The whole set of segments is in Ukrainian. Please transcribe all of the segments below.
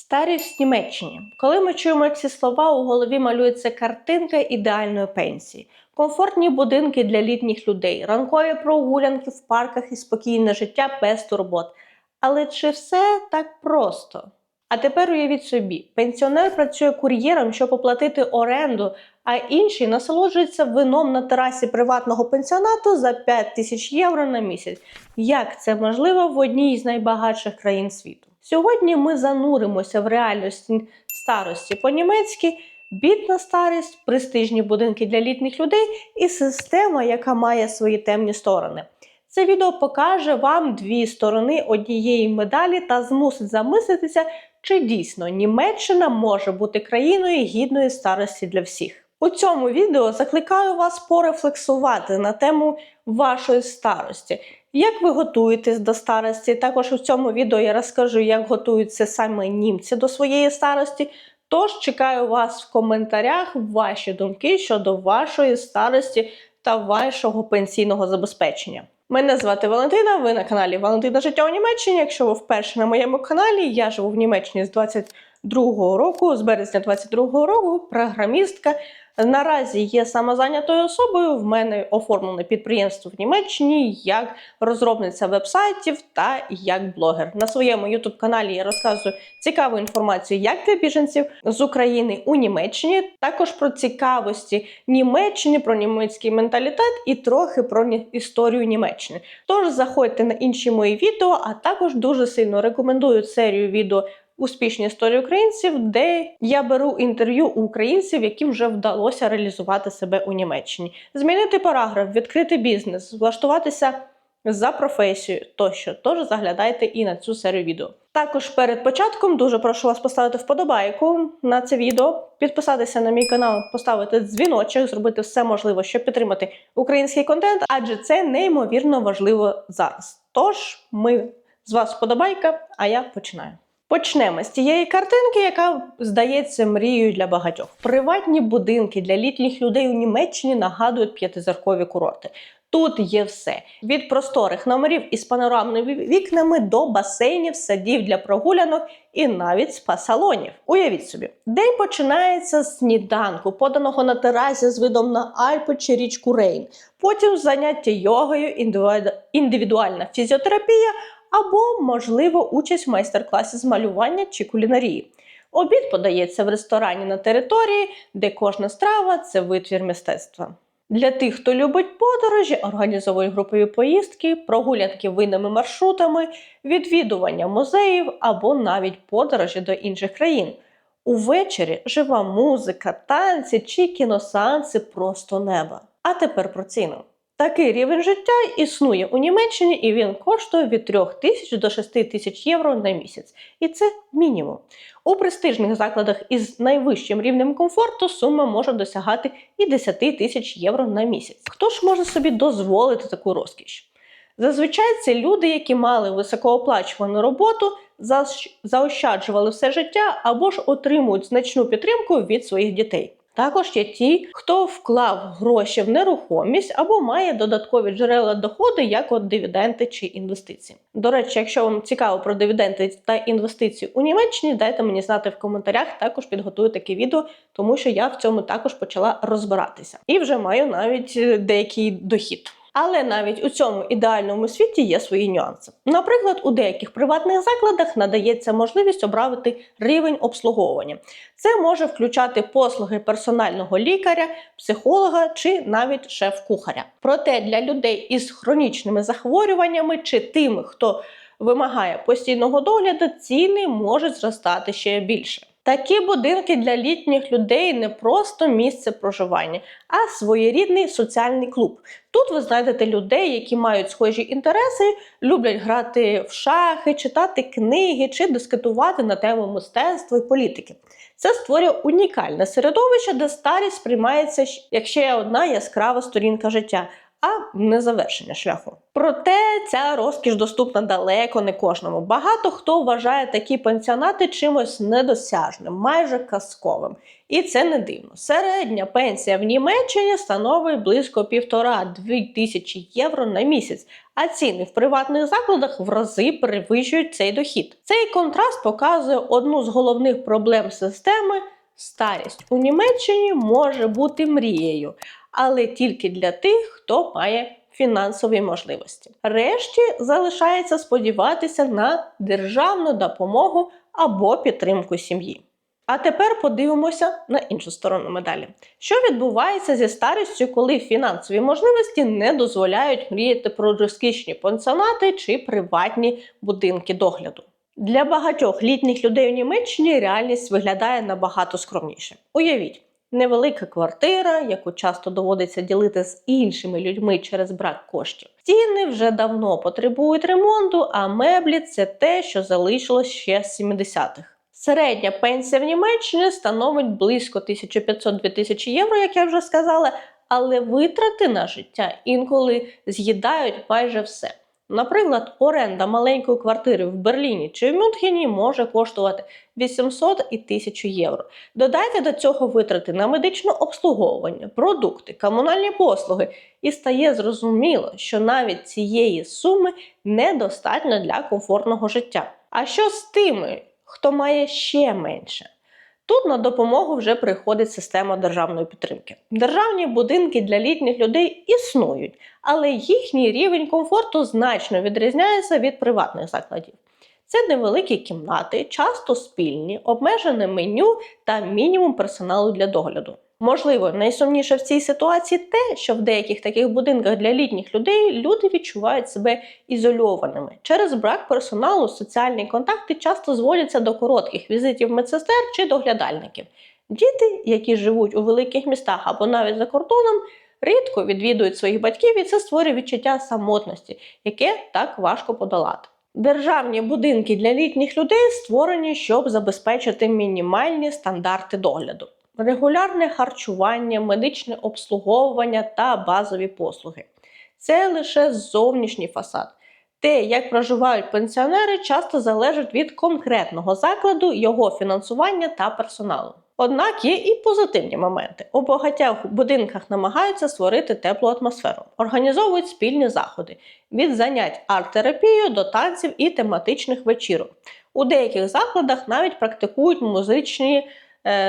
Старість в Німеччині. Коли ми чуємо ці слова, у голові малюється картинка ідеальної пенсії, комфортні будинки для літніх людей, ранкові прогулянки в парках і спокійне життя без турбот. Але чи все так просто? А тепер уявіть собі, пенсіонер працює кур'єром, щоб оплатити оренду, а інший насолоджується вином на терасі приватного пенсіонату за 5 тисяч євро на місяць. Як це можливо в одній з найбагатших країн світу? Сьогодні ми зануримося в реальність старості по-німецьки, бідна старість, престижні будинки для літніх людей і система, яка має свої темні сторони. Це відео покаже вам дві сторони однієї медалі та змусить замислитися, чи дійсно Німеччина може бути країною гідної старості для всіх. У цьому відео закликаю вас порефлексувати на тему вашої старості. Як ви готуєтесь до старості? Також у цьому відео я розкажу, як готуються саме німці до своєї старості. Тож чекаю вас в коментарях ваші думки щодо вашої старості та вашого пенсійного забезпечення. Мене звати Валентина. Ви на каналі Валентина Життя у Німеччині. Якщо ви вперше на моєму каналі, я живу в Німеччині з 22-го року, з березня 22-го року, програмістка. Наразі є самозайнятою особою. В мене оформлене підприємство в Німеччині як розробниця вебсайтів та як блогер. На своєму youtube каналі я розказую цікаву інформацію як для біженців з України у Німеччині, також про цікавості Німеччини, про німецький менталітет і трохи про історію Німеччини. Тож заходьте на інші мої відео, а також дуже сильно рекомендую серію відео успішні історії українців, де я беру інтерв'ю у українців, яким вже вдалося реалізувати себе у Німеччині, змінити параграф, відкрити бізнес, влаштуватися за професією тощо. Тож заглядайте і на цю серію відео. Також перед початком дуже прошу вас поставити вподобайку на це відео, підписатися на мій канал, поставити дзвіночок, зробити все можливе, щоб підтримати український контент, адже це неймовірно важливо зараз. Тож ми з вас вподобайка, а я починаю. Почнемо з тієї картинки, яка здається мрією для багатьох. Приватні будинки для літніх людей у Німеччині нагадують п'ятизіркові курорти. Тут є все: від просторих номерів із панорамними вікнами до басейнів, садів для прогулянок і навіть спа-салонів. Уявіть собі, день починається з сніданку, поданого на терасі з видом на Альпи чи річку Рейн. Потім заняття йогою, індивіду- індивідуальна фізіотерапія або, можливо, участь в майстер-класі з малювання чи кулінарії. Обід подається в ресторані на території, де кожна страва це витвір мистецтва. Для тих, хто любить подорожі, організовують групові поїздки, прогулянки винними маршрутами, відвідування музеїв або навіть подорожі до інших країн. Увечері жива музика, танці чи кіносеанси просто неба. А тепер про ціну. Такий рівень життя існує у Німеччині, і він коштує від 3 тисяч до 6 тисяч євро на місяць. І це мінімум. У престижних закладах із найвищим рівнем комфорту сума може досягати і 10 тисяч євро на місяць. Хто ж може собі дозволити таку розкіш? Зазвичай це люди, які мали високооплачувану роботу, заощаджували все життя або ж отримують значну підтримку від своїх дітей. Також є ті, хто вклав гроші в нерухомість або має додаткові джерела доходу, як от дивіденди чи інвестиції. До речі, якщо вам цікаво про дивіденди та інвестиції у Німеччині, дайте мені знати в коментарях. Також підготую таке відео, тому що я в цьому також почала розбиратися і вже маю навіть е, деякий дохід. Але навіть у цьому ідеальному світі є свої нюанси. Наприклад, у деяких приватних закладах надається можливість обрати рівень обслуговування. Це може включати послуги персонального лікаря, психолога чи навіть шеф-кухаря. Проте для людей із хронічними захворюваннями чи тими, хто вимагає постійного догляду, ціни можуть зростати ще більше. Такі будинки для літніх людей не просто місце проживання, а своєрідний соціальний клуб. Тут ви знайдете людей, які мають схожі інтереси, люблять грати в шахи, читати книги чи дискутувати на тему мистецтва і політики. Це створює унікальне середовище, де старість сприймається як ще одна яскрава сторінка життя, а не завершення шляху. Проте ця розкіш доступна далеко не кожному. Багато хто вважає такі пенсіонати чимось недосяжним, майже казковим. І це не дивно. Середня пенсія в Німеччині становить близько півтора-дві тисячі євро на місяць, а ціни в приватних закладах в рази перевищують цей дохід. Цей контраст показує одну з головних проблем системи. Старість у Німеччині може бути мрією, але тільки для тих, хто має фінансові можливості. Решті залишається сподіватися на державну допомогу або підтримку сім'ї. А тепер подивимося на іншу сторону медалі. Що відбувається зі старістю, коли фінансові можливості не дозволяють мріяти про розкішні пансіонати чи приватні будинки догляду? Для багатьох літніх людей у Німеччині реальність виглядає набагато скромніше. Уявіть, невелика квартира, яку часто доводиться ділити з іншими людьми через брак коштів. Стіни вже давно потребують ремонту, а меблі це те, що залишилось ще з 70-х. Середня пенсія в Німеччині становить близько 1500-2000 євро, як я вже сказала, але витрати на життя інколи з'їдають майже все. Наприклад, оренда маленької квартири в Берліні чи в Мюнхені може коштувати 800 і 1000 євро. Додайте до цього витрати на медичне обслуговування, продукти, комунальні послуги, і стає зрозуміло, що навіть цієї суми недостатньо для комфортного життя. А що з тими, хто має ще менше? Тут на допомогу вже приходить система державної підтримки. Державні будинки для літніх людей існують, але їхній рівень комфорту значно відрізняється від приватних закладів. Це невеликі кімнати, часто спільні, обмежене меню та мінімум персоналу для догляду. Можливо, найсумніше в цій ситуації те, що в деяких таких будинках для літніх людей люди відчувають себе ізольованими. Через брак персоналу соціальні контакти часто зводяться до коротких візитів медсестер чи доглядальників. Діти, які живуть у великих містах або навіть за кордоном, рідко відвідують своїх батьків, і це створює відчуття самотності, яке так важко подолати. Державні будинки для літніх людей створені, щоб забезпечити мінімальні стандарти догляду регулярне харчування, медичне обслуговування та базові послуги. Це лише зовнішній фасад. Те, як проживають пенсіонери, часто залежить від конкретного закладу, його фінансування та персоналу. Однак є і позитивні моменти. У багатьох будинках намагаються створити теплу атмосферу, організовують спільні заходи від занять арт-терапією до танців і тематичних вечірок. У деяких закладах навіть практикують музичні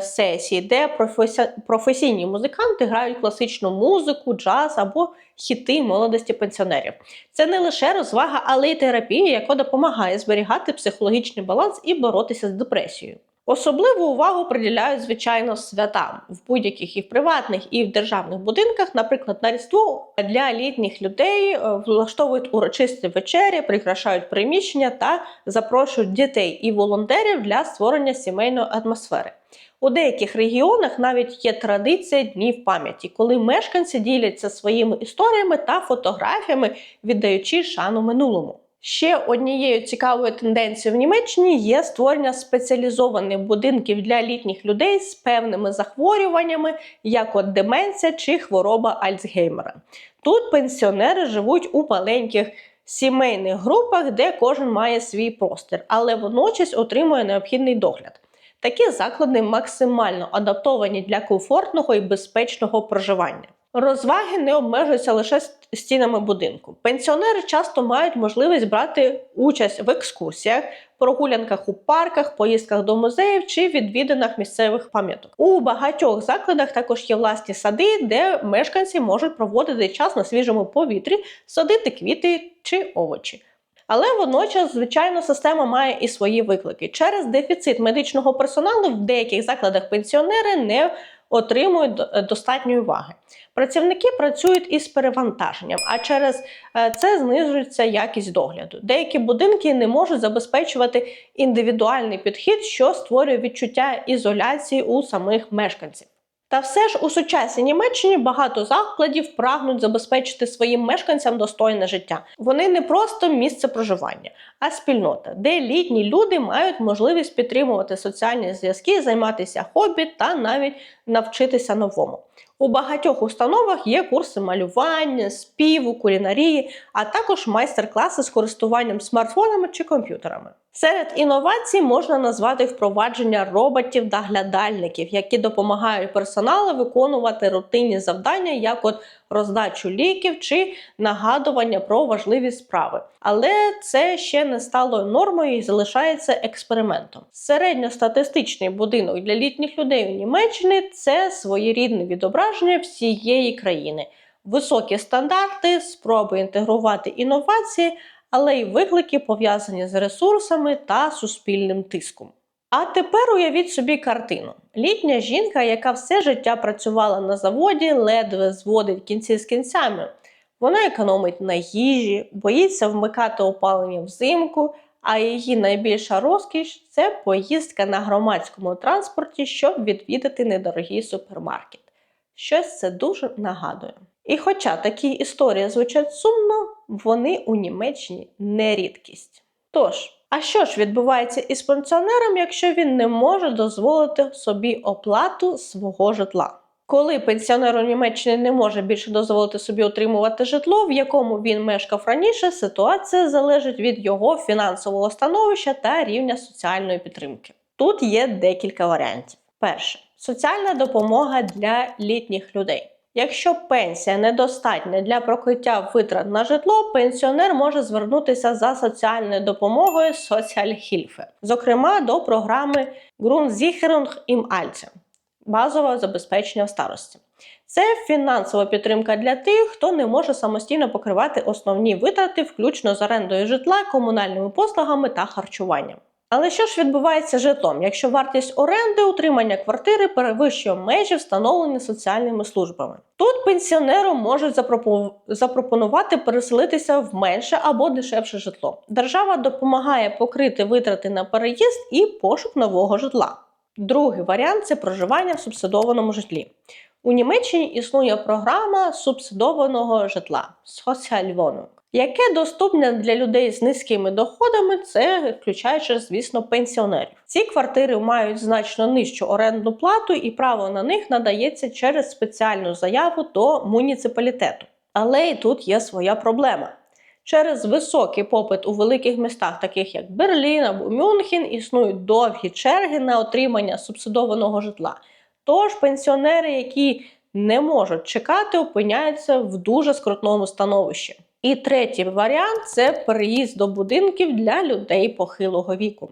сесії, де професі... професійні музиканти грають класичну музику, джаз або хіти молодості пенсіонерів. Це не лише розвага, але й терапія, яка допомагає зберігати психологічний баланс і боротися з депресією. Особливу увагу приділяють, звичайно, святам в будь-яких і в приватних, і в державних будинках. Наприклад, на різдво для літніх людей е, влаштовують урочисті вечері, прикрашають приміщення та запрошують дітей і волонтерів для створення сімейної атмосфери. У деяких регіонах навіть є традиція днів пам'яті, коли мешканці діляться своїми історіями та фотографіями, віддаючи шану минулому. Ще однією цікавою тенденцією в Німеччині є створення спеціалізованих будинків для літніх людей з певними захворюваннями, як от деменція чи хвороба Альцгеймера. Тут пенсіонери живуть у маленьких сімейних групах, де кожен має свій простір, але водночас отримує необхідний догляд. Такі заклади максимально адаптовані для комфортного і безпечного проживання. Розваги не обмежуються лише стінами будинку. Пенсіонери часто мають можливість брати участь в екскурсіях, прогулянках у парках, поїздках до музеїв чи відвідинах місцевих пам'яток. У багатьох закладах також є власні сади, де мешканці можуть проводити час на свіжому повітрі, садити квіти чи овочі. Але водночас, звичайно, система має і свої виклики. Через дефіцит медичного персоналу в деяких закладах пенсіонери не отримують достатньої уваги. Працівники працюють із перевантаженням, а через е, це знижується якість догляду. Деякі будинки не можуть забезпечувати індивідуальний підхід, що створює відчуття ізоляції у самих мешканців. Та все ж у сучасній Німеччині багато закладів прагнуть забезпечити своїм мешканцям достойне життя. Вони не просто місце проживання, а спільнота, де літні люди мають можливість підтримувати соціальні зв'язки, займатися хобі та навіть навчитися новому. У багатьох установах є курси малювання, співу, кулінарії, а також майстер-класи з користуванням смартфонами чи комп'ютерами. Серед інновацій можна назвати впровадження роботів-доглядальників, які допомагають персоналу виконувати рутинні завдання, як от роздачу ліків чи нагадування про важливі справи. Але це ще не стало нормою і залишається експериментом. Середньостатистичний будинок для літніх людей у Німеччині це своєрідне відображення всієї країни. Високі стандарти, спроби інтегрувати інновації, але й виклики пов'язані з ресурсами та суспільним тиском. А тепер уявіть собі картину: літня жінка, яка все життя працювала на заводі, ледве зводить кінці з кінцями. Вона економить на їжі, боїться вмикати опалення взимку, а її найбільша розкіш це поїздка на громадському транспорті, щоб відвідати недорогий супермаркет. Щось це дуже нагадує. І хоча такі історії звучать сумно, вони у Німеччині не рідкість. Тож, а що ж відбувається із пенсіонером, якщо він не може дозволити собі оплату свого житла? Коли пенсіонер у Німеччині не може більше дозволити собі отримувати житло, в якому він мешкав раніше, ситуація залежить від його фінансового становища та рівня соціальної підтримки. Тут є декілька варіантів. Перше соціальна допомога для літніх людей. Якщо пенсія недостатня для прокриття витрат на житло, пенсіонер може звернутися за соціальною допомогою Соціальхільфе, зокрема до програми Grundsicherung im Alter – базове забезпечення старості. Це фінансова підтримка для тих, хто не може самостійно покривати основні витрати, включно з орендою житла, комунальними послугами та харчуванням. Але що ж відбувається з житлом, якщо вартість оренди утримання квартири перевищує межі, встановлені соціальними службами? Тут пенсіонеру можуть запропонувати переселитися в менше або дешевше житло. Держава допомагає покрити витрати на переїзд і пошук нового житла. Другий варіант це проживання в субсидованому житлі. У Німеччині існує програма субсидованого житла Sozialwohnung, яке доступне для людей з низькими доходами, це включаючи, звісно, пенсіонерів. Ці квартири мають значно нижчу орендну плату, і право на них надається через спеціальну заяву до муніципалітету. Але і тут є своя проблема. Через високий попит у великих містах, таких як Берлін або Мюнхен, існують довгі черги на отримання субсидованого житла. Тож пенсіонери, які не можуть чекати, опиняються в дуже скрутному становищі. І третій варіант це переїзд до будинків для людей похилого віку.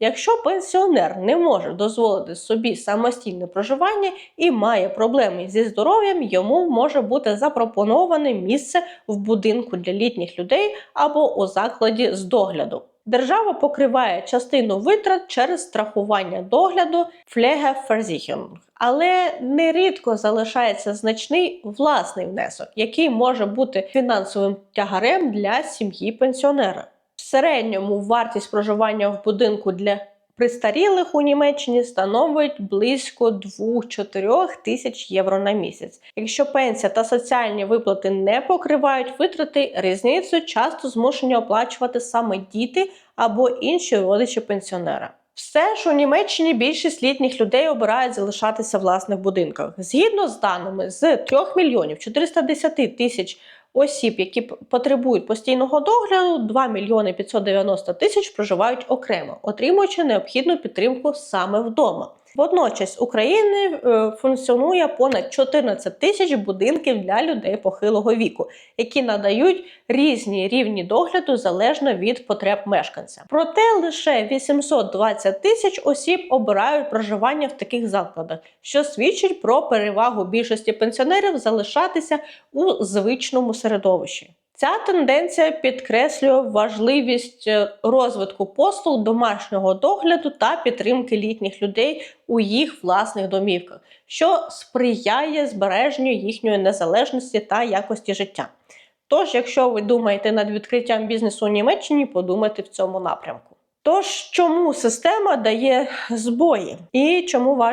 Якщо пенсіонер не може дозволити собі самостійне проживання і має проблеми зі здоров'ям, йому може бути запропоноване місце в будинку для літніх людей або у закладі з догляду. Держава покриває частину витрат через страхування догляду Pflegeversicherung, але нерідко залишається значний власний внесок, який може бути фінансовим тягарем для сім'ї пенсіонера. В середньому вартість проживання в будинку для престарілих у Німеччині становить близько 2-4 тисяч євро на місяць. Якщо пенсія та соціальні виплати не покривають витрати, різницю часто змушені оплачувати саме діти або інші родичі пенсіонера. Все ж у Німеччині більшість літніх людей обирають залишатися в власних будинках. Згідно з даними з 3 мільйонів 410 тисяч осіб, які потребують постійного догляду, 2 мільйони 590 тисяч проживають окремо, отримуючи необхідну підтримку саме вдома. Водночас України е, функціонує понад 14 тисяч будинків для людей похилого віку, які надають різні рівні догляду залежно від потреб мешканця. Проте лише 820 тисяч осіб обирають проживання в таких закладах, що свідчить про перевагу більшості пенсіонерів залишатися у звичному середовищі. Ця тенденція підкреслює важливість е, розвитку послуг домашнього догляду та підтримки літніх людей у їх власних домівках, що сприяє збереженню їхньої незалежності та якості життя. Тож, якщо ви думаєте над відкриттям бізнесу у Німеччині, подумайте в цьому напрямку. Тож, чому система дає збої і чому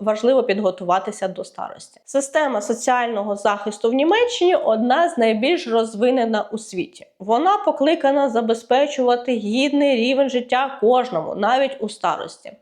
важливо підготуватися до старості? Система соціального захисту в Німеччині одна з найбільш розвинена у світі. Вона покликана забезпечувати гідний рівень життя кожному, навіть у старості.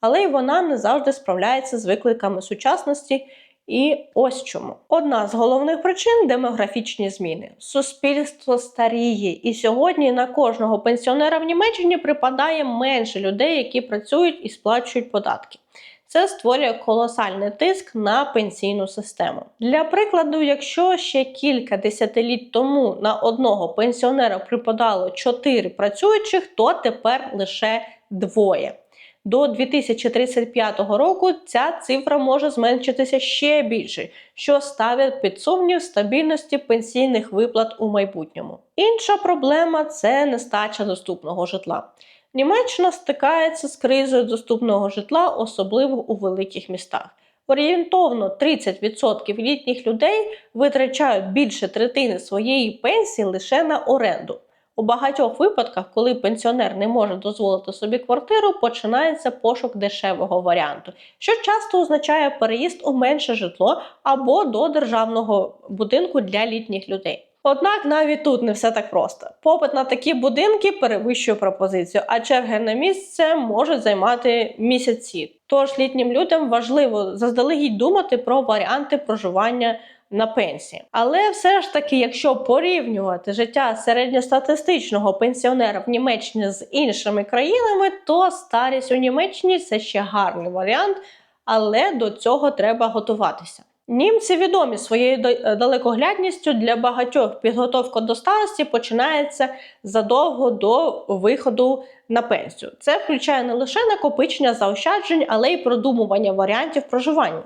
Але й вона не завжди справляється з викликами сучасності І ось чому. Одна з головних причин демографічні зміни. Суспільство старіє, і сьогодні на кожного пенсіонера в Німеччині припадає менше людей, які працюють і сплачують податки. Це створює колосальний тиск на пенсійну систему. Для прикладу, якщо ще кілька десятиліть тому на одного пенсіонера припадало 4 працюючих, то тепер лише двоє. До 2035 року ця цифра може зменшитися ще більше, що ставить під сумнів стабільності пенсійних виплат у майбутньому. Інша проблема це нестача доступного житла. Німеччина стикається з кризою доступного житла, особливо у великих містах. Орієнтовно 30% літніх людей витрачають більше третини своєї пенсії лише на оренду. У багатьох випадках, коли пенсіонер не може дозволити собі квартиру, починається пошук дешевого варіанту, що часто означає переїзд у менше житло або до державного будинку для літніх людей. Однак навіть тут не все так просто. Попит на такі будинки перевищує пропозицію, а черги на місце можуть займати місяці. Тож літнім людям важливо заздалегідь думати про варіанти проживання на пенсії. Але все ж таки, якщо порівнювати життя середньостатистичного пенсіонера в Німеччині з іншими країнами, то старість у Німеччині це ще гарний варіант, але до цього треба готуватися. Німці відомі своєю далекоглядністю для багатьох підготовка до старості починається задовго до виходу на пенсію. Це включає не лише накопичення заощаджень, але й продумування варіантів проживання.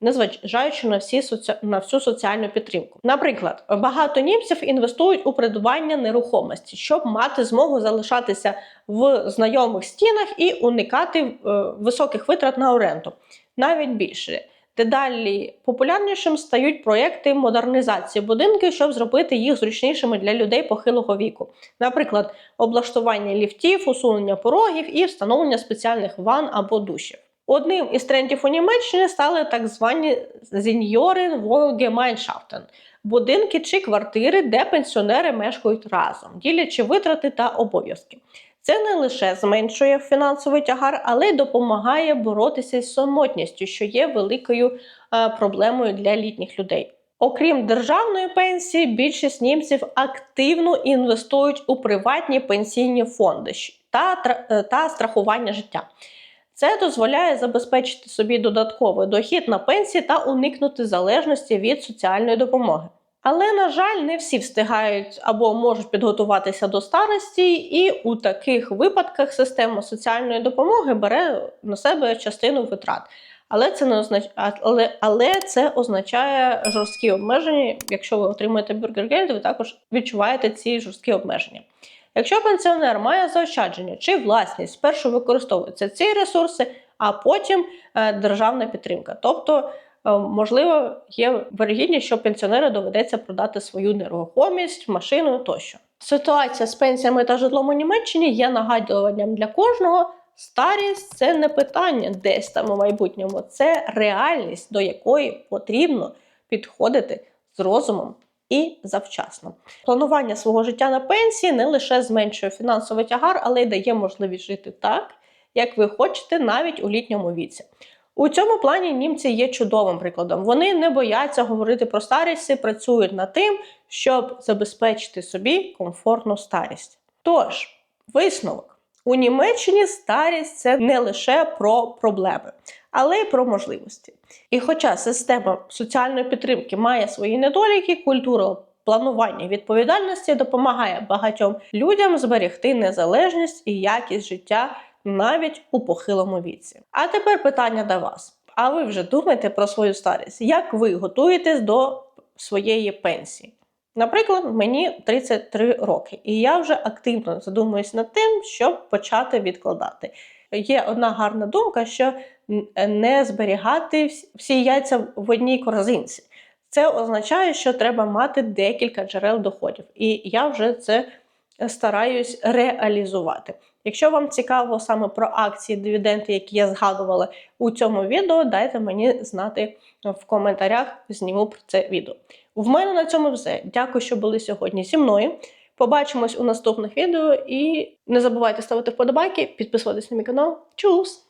Незважаючи на всі соці... на всю соціальну підтримку. Наприклад, багато німців інвестують у придбання нерухомості, щоб мати змогу залишатися в знайомих стінах і уникати е, високих витрат на оренду. Навіть більше. Дедалі популярнішим стають проекти модернізації будинків, щоб зробити їх зручнішими для людей похилого віку. Наприклад, облаштування ліфтів, усунення порогів і встановлення спеціальних ванн або душів. Одним із трендів у Німеччині стали так звані зіньори Wohngemeinschaften – будинки чи квартири, де пенсіонери мешкають разом, ділячи витрати та обов'язки. Це не лише зменшує фінансовий тягар, але й допомагає боротися з самотністю, що є великою е, проблемою для літніх людей. Окрім державної пенсії, більшість німців активно інвестують у приватні пенсійні фонди та, е, та страхування життя. Це дозволяє забезпечити собі додатковий дохід на пенсії та уникнути залежності від соціальної допомоги. Але, на жаль, не всі встигають або можуть підготуватися до старості, і у таких випадках система соціальної допомоги бере на себе частину витрат. Але це не означ... але, але це означає жорсткі обмеження. Якщо ви отримуєте бюргергельд, ви також відчуваєте ці жорсткі обмеження. Якщо пенсіонер має заощадження чи власність, спершу використовуються ці ресурси, а потім е, державна підтримка. Тобто Е, Можливо, є вирогідність, що пенсіонеру доведеться продати свою нерухомість, машину тощо. Ситуація з пенсіями та житлом у Німеччині є нагадуванням для кожного. Старість це не питання десь там у майбутньому, це реальність, до якої потрібно підходити з розумом і завчасно. Планування свого життя на пенсії не лише зменшує фінансовий тягар, але й дає можливість жити так, як ви хочете, навіть у літньому віці. У цьому плані німці є чудовим прикладом. Вони не бояться говорити про старість і працюють над тим, щоб забезпечити собі комфортну старість. Тож, висновок. У Німеччині старість це не лише про проблеми, але й про можливості. І хоча система соціальної підтримки має свої недоліки, культура планування відповідальності допомагає багатьом людям зберегти незалежність і якість життя навіть у похилому віці. А тепер питання до вас. А ви вже думаєте про свою старість? Як ви готуєтесь до своєї пенсії? Наприклад, мені 33 роки, і я вже активно задумуюсь над тим, щоб почати відкладати. Є одна гарна думка, що не зберігати всі яйця в одній корзинці. Це означає, що треба мати декілька джерел доходів, і я вже це стараюсь реалізувати. Якщо вам цікаво саме про акції дивіденди, які я згадувала у цьому відео, дайте мені знати в коментарях, зніму про це відео. В мене на цьому все. Дякую, що були сьогодні зі мною. Побачимось у наступних відео і не забувайте ставити вподобайки, підписуватись на мій канал. Чус!